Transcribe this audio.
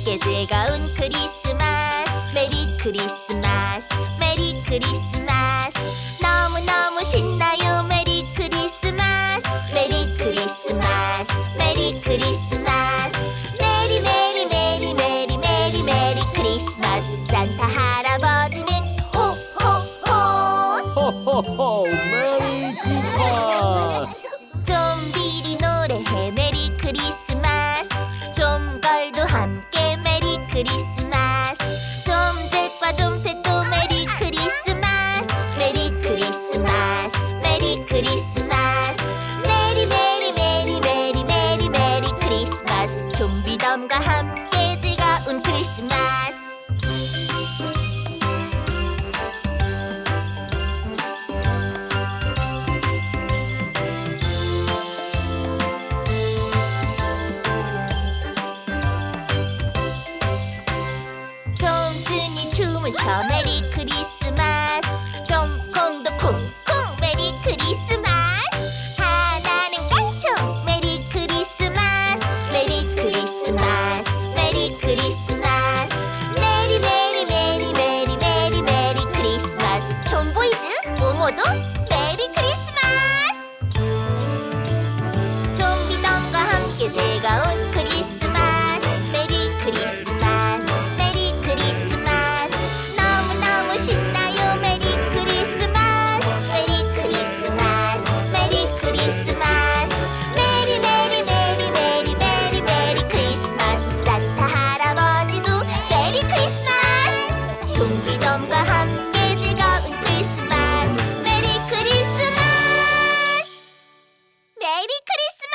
함께 즐거운 크리스마스. 메리 크리스마스 메리 크리스마스. 너무너무 신나요. 메리 크리스마스 메리 크리스마스 메리 크리스마스. 메리 메리 메리 메리 메리 메리 크리스마스. 산타 할아버지는 호호호. 호호호 메리 크리스마스. caracteriza 좀비덤과 함께 즐거운 크리스마스. 메리 크리스마스! 메리 크리스마스!